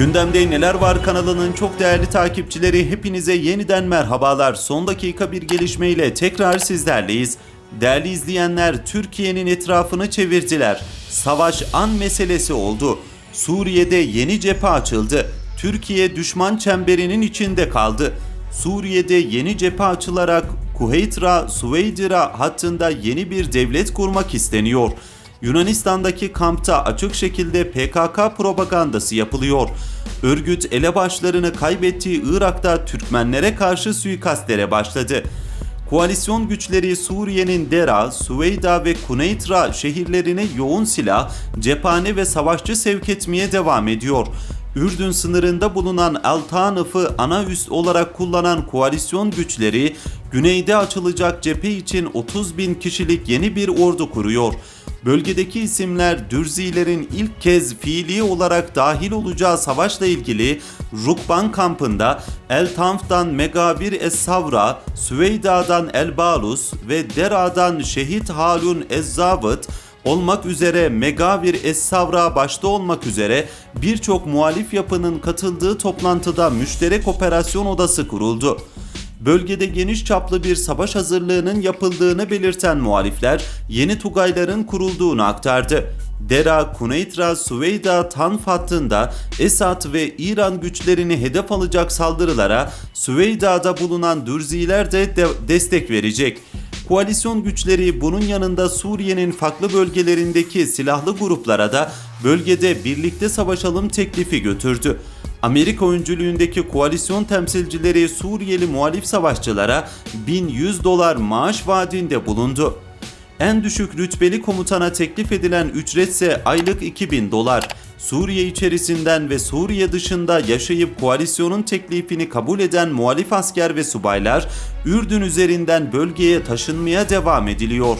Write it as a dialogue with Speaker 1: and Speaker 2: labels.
Speaker 1: Gündemde Neler Var kanalının çok değerli takipçileri hepinize yeniden merhabalar. Son dakika bir gelişmeyle tekrar sizlerleyiz. Değerli izleyenler Türkiye'nin etrafını çevirdiler. Savaş an meselesi oldu. Suriye'de yeni cephe açıldı. Türkiye düşman çemberinin içinde kaldı. Suriye'de yeni cephe açılarak Kuheytra, Süveydir'a hattında yeni bir devlet kurmak isteniyor. Yunanistan'daki kampta açık şekilde PKK propagandası yapılıyor. Örgüt elebaşlarını kaybettiği Irak'ta Türkmenlere karşı suikastlere başladı. Koalisyon güçleri Suriye'nin Dera, Süveyda ve Kuneytra şehirlerine yoğun silah, cephane ve savaşçı sevk etmeye devam ediyor. Ürdün sınırında bulunan El Tanıf'ı ana üs olarak kullanan koalisyon güçleri, güneyde açılacak cephe için 30 bin kişilik yeni bir ordu kuruyor. Bölgedeki isimler Dürzilerin ilk kez fiili olarak dahil olacağı savaşla ilgili Rukban kampında El Tanf'dan Megabir Es-Savra, Süveyda'dan El Balus ve Dera'dan Şehit Halun Ez-Zavıt olmak üzere Megavir Es-Savra başta olmak üzere birçok muhalif yapının katıldığı toplantıda müşterek operasyon odası kuruldu. Bölgede geniş çaplı bir savaş hazırlığının yapıldığını belirten muhalifler yeni tugayların kurulduğunu aktardı. Dera, Kuneytra, Süveyda, Tanf hattında Esad ve İran güçlerini hedef alacak saldırılara Süveyda'da bulunan Dürziler de, de destek verecek. Koalisyon güçleri bunun yanında Suriye'nin farklı bölgelerindeki silahlı gruplara da bölgede birlikte savaşalım teklifi götürdü. Amerika öncülüğündeki koalisyon temsilcileri Suriyeli muhalif savaşçılara 1100 dolar maaş vaadinde bulundu. En düşük rütbeli komutana teklif edilen ücretse aylık 2000 dolar. Suriye içerisinden ve Suriye dışında yaşayıp koalisyonun teklifini kabul eden muhalif asker ve subaylar Ürdün üzerinden bölgeye taşınmaya devam ediliyor.